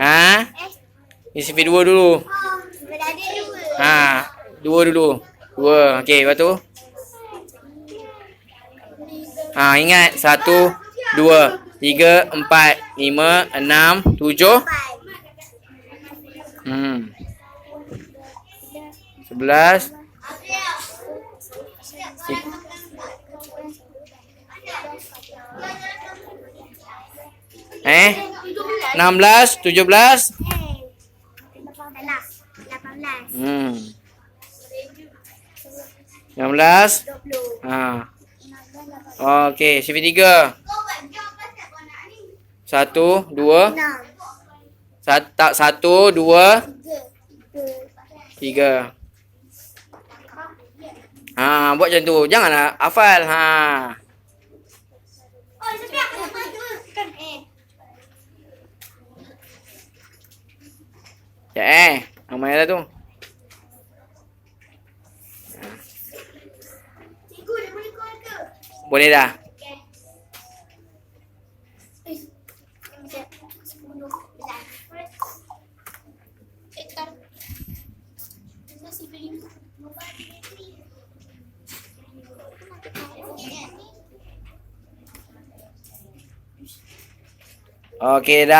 Ha? Ni CV dua dulu. Dua. Ha, dua dulu. Dua. Okey, lepas tu. Ha, ingat. Satu, dua, tiga, empat, lima, enam, tujuh. Hmm. Sebelas. Eh? Enam belas, tujuh belas. Hmm. Enam belas. Dua puluh. Ha. Okey, CV tiga. Satu, dua. Enam. Sat, tak, satu, dua, Tiga. tiga. Ha, buat macam tu. Janganlah hafal. Ha. Oh, Ya eh. Ramai dah tu. Cikgu dah boleh call ke? Boleh dah. Okay. Eh. Okey dah.